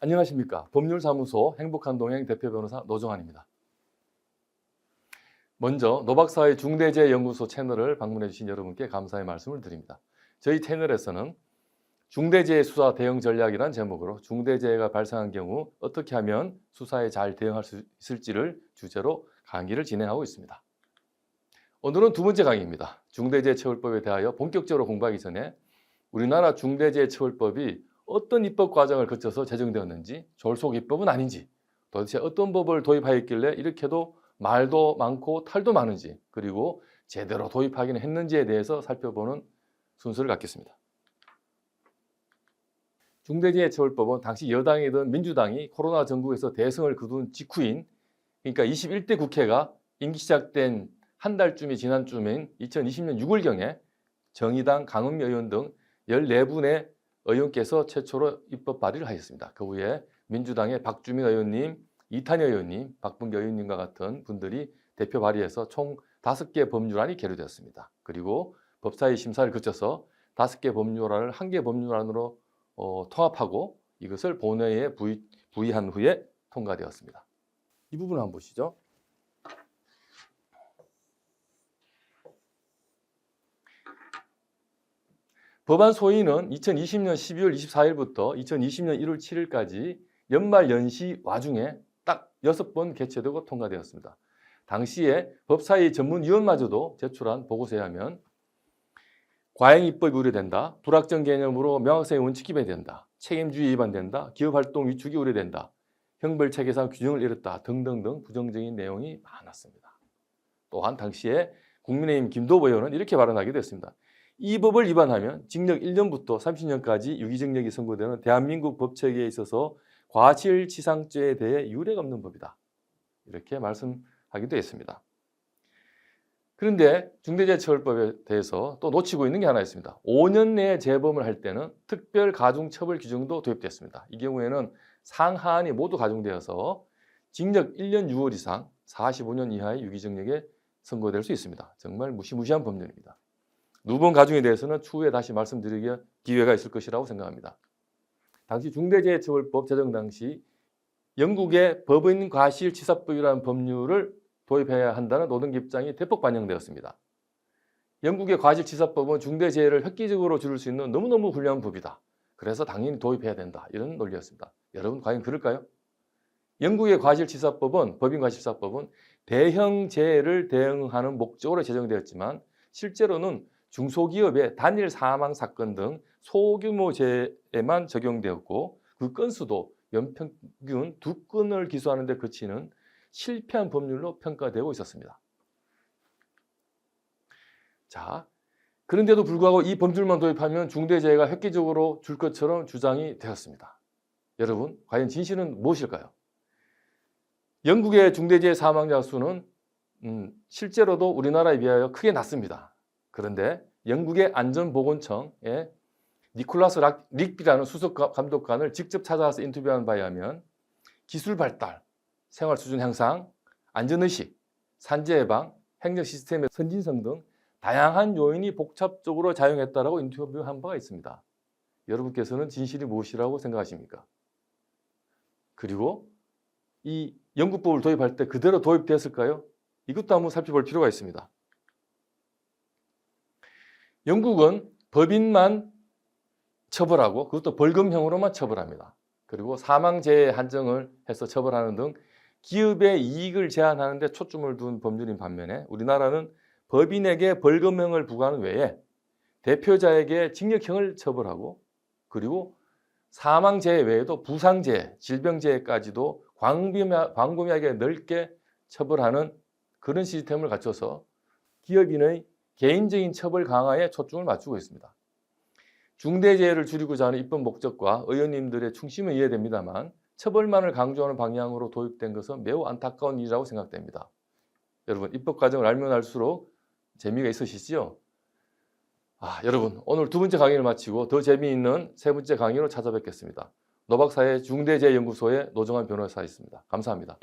안녕하십니까. 법률사무소 행복한 동행 대표 변호사 노정환입니다. 먼저 노박사의 중대재해연구소 채널을 방문해 주신 여러분께 감사의 말씀을 드립니다. 저희 채널에서는 중대재해 수사 대응 전략이란 제목으로 중대재해가 발생한 경우 어떻게 하면 수사에 잘 대응할 수 있을지를 주제로 강의를 진행하고 있습니다. 오늘은 두 번째 강의입니다. 중대재해처벌법에 대하여 본격적으로 공부하기 전에 우리나라 중대재해처벌법이 어떤 입법 과정을 거쳐서 제정되었는지 졸속 입법은 아닌지 도대체 어떤 법을 도입하였길래 이렇게도 말도 많고 탈도 많은지 그리고 제대로 도입하기는 했는지에 대해서 살펴보는 순서를 갖겠습니다. 중대재해처벌법은 당시 여당이든 민주당이 코로나 전국에서 대승을 거둔 직후인 그러니까 21대 국회가 임기 시작된 한 달쯤이 지난 쯤인 2020년 6월경에 정의당 강은미 의원 등 14분의 의원께서 최초로 입법 발의를 하셨습니다. 그 후에 민주당의 박주민 의원님, 이탄희 의원님, 박bun기 의원님과 같은 분들이 대표 발의해서 총 5개 법률안이 계류되었습니다. 그리고 법사위 심사를 거쳐서 5개 법률안을 한 개 법률안으로 어, 통합하고 이것을 본회의에 부의, 부의한 후에 통과되었습니다. 이 부분을 한번 보시죠. 법안 소위는 2020년 12월 24일부터 2020년 1월 7일까지 연말 연시 와중에 딱 6번 개최되고 통과되었습니다. 당시에 법사위 전문위원마저도 제출한 보고서에 하면 과잉 입법이 우려된다. 불확정 개념으로 명확성의 원칙 위반된다. 책임주의 위반된다. 기업활동 위축이 우려된다. 형벌 체계상 규정을 잃었다. 등등등 부정적인 내용이 많았습니다. 또한 당시에 국민의힘 김도보 의원은 이렇게 발언하기도 했습니다. 이 법을 위반하면 징역 1년부터 30년까지 유기징역이 선고되는 대한민국 법체계에 있어서 과실치상죄에 대해 유례가 없는 법이다. 이렇게 말씀하기도 했습니다. 그런데 중대재해처벌법에 대해서 또 놓치고 있는 게 하나 있습니다. 5년 내에 재범을 할 때는 특별 가중처벌 규정도 도입됐습니다. 이 경우에는 상하안이 모두 가중되어서 징역 1년 6월 이상 45년 이하의 유기징역에 선고될 수 있습니다. 정말 무시무시한 법률입니다. 누번 가중에 대해서는 추후에 다시 말씀드리기 기회가 있을 것이라고 생각합니다. 당시 중대재해처벌법 제정 당시 영국의 법인 과실치사법이라는 법률을 도입해야 한다는 노동 입장이 대폭 반영되었습니다. 영국의 과실치사법은 중대재해를 획기적으로 줄일 수 있는 너무너무 훌륭한 법이다. 그래서 당연히 도입해야 된다. 이런 논리였습니다. 여러분 과연 그럴까요? 영국의 과실치사법은 법인 과실치사법은 대형 재해를 대응하는 목적으로 제정되었지만 실제로는 중소기업의 단일 사망 사건 등 소규모 재해만 적용되었고 그 건수도 연평균 두 건을 기소하는 데 그치는 실패한 법률로 평가되고 있었습니다. 자, 그런데도 불구하고 이 법률만 도입하면 중대재해가 획기적으로 줄 것처럼 주장이 되었습니다. 여러분, 과연 진실은 무엇일까요? 영국의 중대재해 사망자 수는 음, 실제로도 우리나라에 비하여 크게 낮습니다. 그런데 영국의 안전보건청의 니콜라스 릭비라는 수석 감독관을 직접 찾아와서 인터뷰한 바에 하면 기술 발달, 생활 수준 향상, 안전의식, 산재 예방, 행정 시스템의 선진성 등 다양한 요인이 복잡적으로 작용했다라고 인터뷰한 바가 있습니다. 여러분께서는 진실이 무엇이라고 생각하십니까? 그리고 이 영국법을 도입할 때 그대로 도입되었을까요? 이것도 한번 살펴볼 필요가 있습니다. 영국은 법인만 처벌하고 그것도 벌금형으로만 처벌합니다. 그리고 사망재해 한정을 해서 처벌하는 등 기업의 이익을 제한하는 데 초점을 둔 법률인 반면에 우리나라는 법인에게 벌금형을 부과하는 외에 대표자에게 징역형을 처벌하고 그리고 사망재해 외에도 부상재해, 질병재해까지도 광범위하게 넓게 처벌하는 그런 시스템을 갖춰서 기업인의 개인적인 처벌 강화에 초점을 맞추고 있습니다. 중대재해를 줄이고자 하는 입법 목적과 의원님들의 충심은 이해됩니다만 처벌만을 강조하는 방향으로 도입된 것은 매우 안타까운 일이라고 생각됩니다. 여러분 입법 과정을 알면 알수록 재미가 있으시지요? 아, 여러분 오늘 두 번째 강의를 마치고 더 재미있는 세 번째 강의로 찾아뵙겠습니다. 노박사의 중대재해연구소의 노정환 변호사였습니다. 감사합니다.